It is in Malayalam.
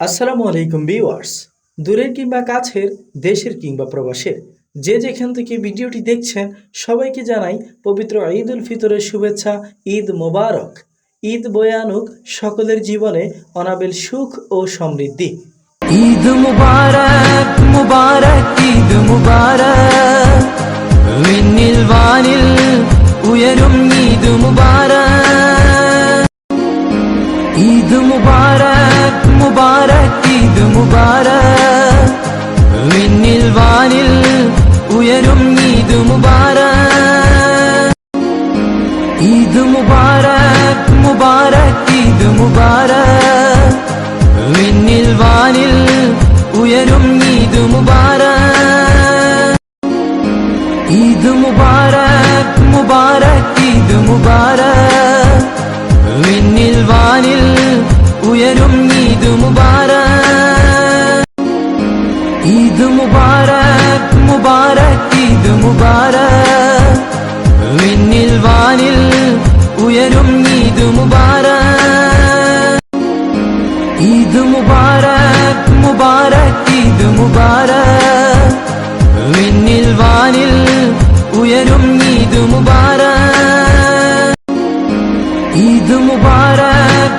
আসসালামু আলাইকুম ভিউয়ার্স দূরের কিংবা কাছের দেশের কিংবা প্রবাসের যে যেখান থেকে ভিডিওটি দেখছেন সবাইকে জানাই পবিত্র ঈদ উল ফিতরের শুভেচ্ছা ঈদ মোবারক ঈদ বয়ানুক সকলের জীবনে অনাবেল সুখ ও সমৃদ্ধি ঈদ മുബാരക് മുബാരക് ഈദ് മുബാരക് വിണ്ണിൽ വാനിൽ ഉയരും ഈദ് മുബാരക് ഈദ് മുബാരക് മുബാരക് ഈദ് മുബാരക് വിണ്ണിൽ വാനിൽ ഉയരും ഈദ് മുബാരക് ഈദ് മുബാരക് മുബാരക് ഈദ് മുബാരക് വിണ്ണിൽ വാനിൽ ഉയരും ഈദ് മുബാരക് ഈദ് മുബാരക് മുബാരക് ഈദ് മുബാരക് ഈദ് മുബാരക്. ഈദ് മുബാരക് മുബാരക് ഈദ് മുബാരക്. വിണ്ണിൽ വാനിൽ ഉയരും ഈദ് മുബാരക്. ഈദ് മുബാരക് മുബാരക് ഈദ് മുബാരക്. വിണ്ണിൽ വാനിൽ ഉയരും ഈദ് മുബാരക്. ഈദ് മുബാരക്